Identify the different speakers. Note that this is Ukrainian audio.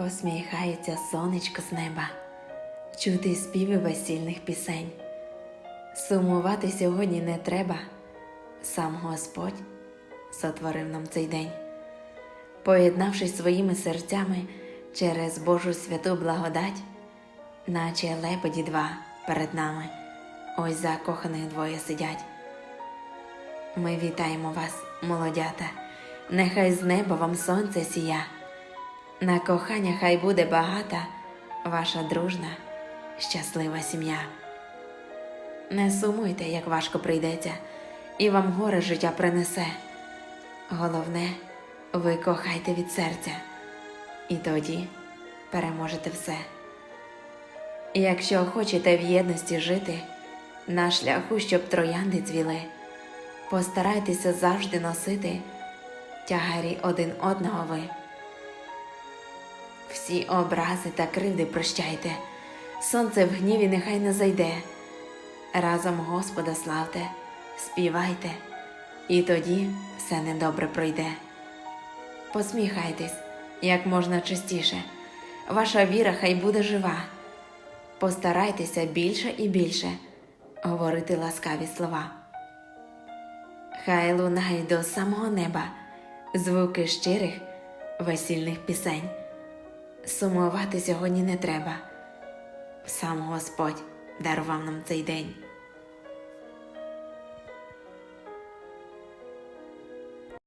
Speaker 1: Посміхається сонечко з неба, чути співи весільних пісень. Сумувати сьогодні не треба, сам Господь сотворив нам цей день, поєднавшись своїми серцями через Божу святу благодать, наче лебеді два перед нами, ось закоханих двоє сидять. Ми вітаємо вас, молодята, нехай з неба вам сонце сія. На кохання хай буде багата ваша дружна, щаслива сім'я. Не сумуйте, як важко прийдеться, і вам горе життя принесе. Головне, ви кохайте від серця, і тоді переможете все. Якщо хочете в єдності жити, на шляху, щоб троянди цвіли, постарайтеся завжди носити тягарі один одного ви. Всі образи та кривди прощайте, сонце в гніві нехай не зайде. Разом Господа славте, співайте, і тоді все недобре пройде. Посміхайтесь як можна частіше, ваша віра хай буде жива. Постарайтеся більше і більше говорити ласкаві слова. Хай лунають до самого неба звуки щирих весільних пісень. Сумувати сьогодні не треба. Сам Господь дарував нам цей день.